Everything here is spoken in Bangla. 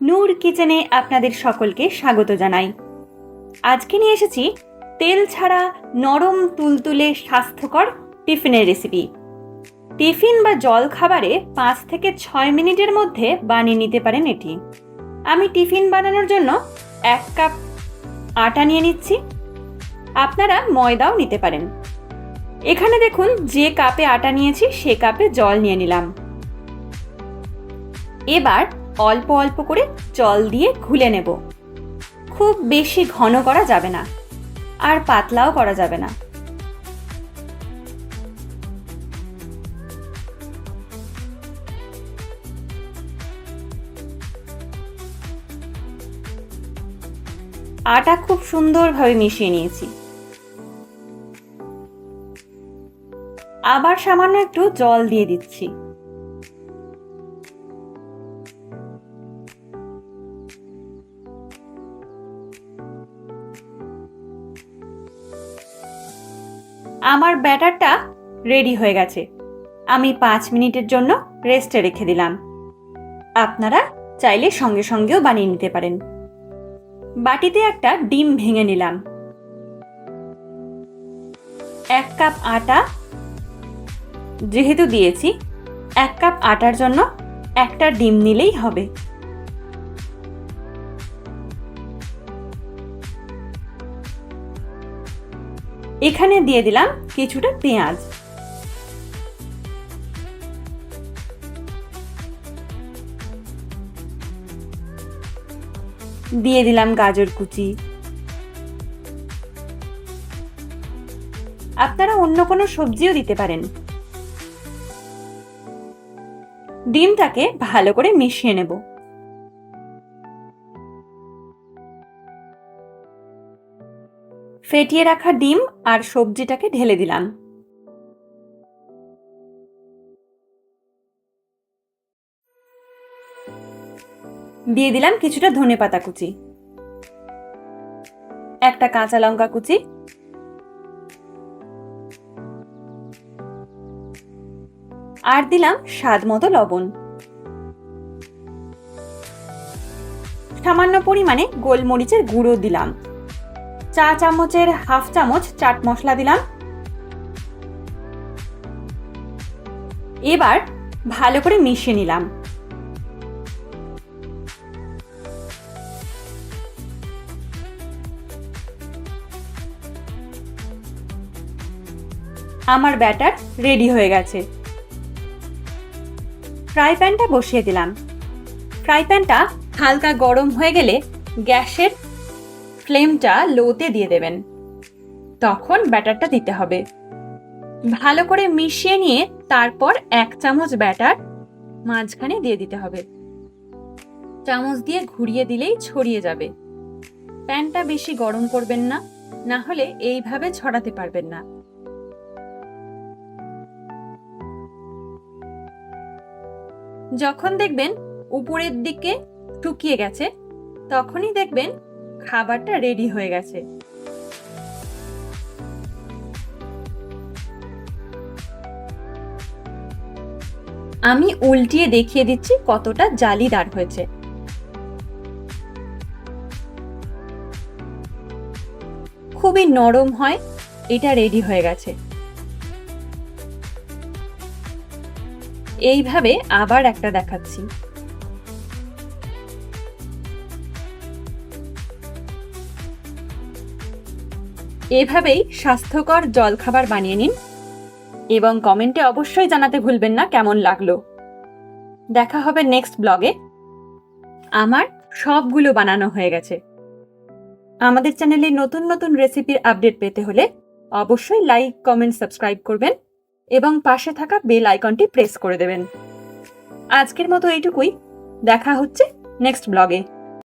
নূর কিচেনে আপনাদের সকলকে স্বাগত জানাই। আজকে নিয়ে এসেছি তেল ছাড়া নরম তুলতুলে স্বাস্থ্যকর টিফিনের রেসিপি। টিফিন বা জল খাবারে পাঁচ থেকে ছয় মিনিটের মধ্যে বানিয়ে নিতে পারেন এটি। আমি টিফিন বানানোর জন্য এক কাপ আটা নিয়ে নিচ্ছি। আপনারা ময়দাও নিতে পারেন। এখানে দেখুন, যে কাপে আটা নিয়েছি সে কাপে জল নিয়ে নিলাম। এবার অল্প অল্প করে জল দিয়ে ঘুলে নেব। খুব বেশি ঘন করা যাবে না, আর পাতলাও করা যাবে না। আটা খুব সুন্দরভাবে মিশিয়ে নিয়েছি। আবার সামান্য একটু জল দিয়ে দিচ্ছি। আমার ব্যাটারটা রেডি হয়ে গেছে। আমি পাঁচ মিনিটের জন্য রেস্টে রেখে দিলাম। আপনারা চাইলে সঙ্গে সঙ্গেও বানিয়ে নিতে পারেন। বাটিতে একটা ডিম ভেঙে নিলাম। এক কাপ আটা যেহেতু দিয়েছি, এক কাপ আটার জন্য একটা ডিম নিলেই হবে। এখানে দিয়ে দিলাম কিছুটা পেঁয়াজ। দিয়ে দিলাম গাজর কুচি। আপনারা অন্য কোনো সবজিও দিতে পারেন। ডিমটাকে ভালো করে মিশিয়ে নেব। ফেটিয়ে রাখা ডিম আর সবজিটাকে ঢেলে দিলাম। দিয়ে দিলাম কিছুটা ধনে পাতা কুচি, একটা কাঁচা লঙ্কা কুচি, আর দিলাম স্বাদ মতো লবণ। সামান্য পরিমাণে গোলমরিচের গুঁড়ো দিলাম। চা চামচের হাফ চামচ চাট মশলা দিলাম। এবার ভালো করে মিশিয়ে নিলাম। আমার ব্যাটার রেডি হয়ে গেছে। ফ্রাই প্যানটা বসিয়ে দিলাম। ফ্রাই প্যানটা হালকা গরম হয়ে গেলে গ্যাসের ফ্লেমটা লোতে দিয়ে দেবেন। তখন ব্যাটারটা দিতে হবে। ভালো করে মিশিয়ে নিয়ে তারপর এক চামচ ব্যাটার মাঝখানে দিয়ে দিতে হবে। চামচ দিয়ে ঘুরিয়ে দিলেই ছড়িয়ে যাবে। প্যানটা বেশি গরম করবেন না না হলে এইভাবে ছড়াতে পারবেন না। যখন দেখবেন উপরের দিকে টুকিয়ে গেছে, তখনই দেখবেন খাবারটা রেডি হয়ে গেছে। আমি উল্টিয়ে দেখিয়ে দিচ্ছি কতটা জালিদার হয়েছে। খুবই নরম হয়, এটা রেডি হয়ে গেছে। এইভাবে আবার একটা দেখাচ্ছি। এভাবেই স্বাস্থ্যকর জলখাবার বানিয়ে নিন। এবং কমেন্টে অবশ্যই জানাতে ভুলবেন না কেমন লাগল। দেখা হবে নেক্সট ব্লগে আমার সবগুলো বানানো হয়ে গেছে। আমাদের চ্যানেলে নতুন নতুন রেসিপির আপডেট পেতে হলে অবশ্যই লাইক কমেন্ট সাবস্ক্রাইব করবেন এবং পাশে থাকা বেল আইকনটি প্রেস করে দেবেন। আজকের মতো এইটুকুই। দেখা হচ্ছে নেক্সট ব্লগে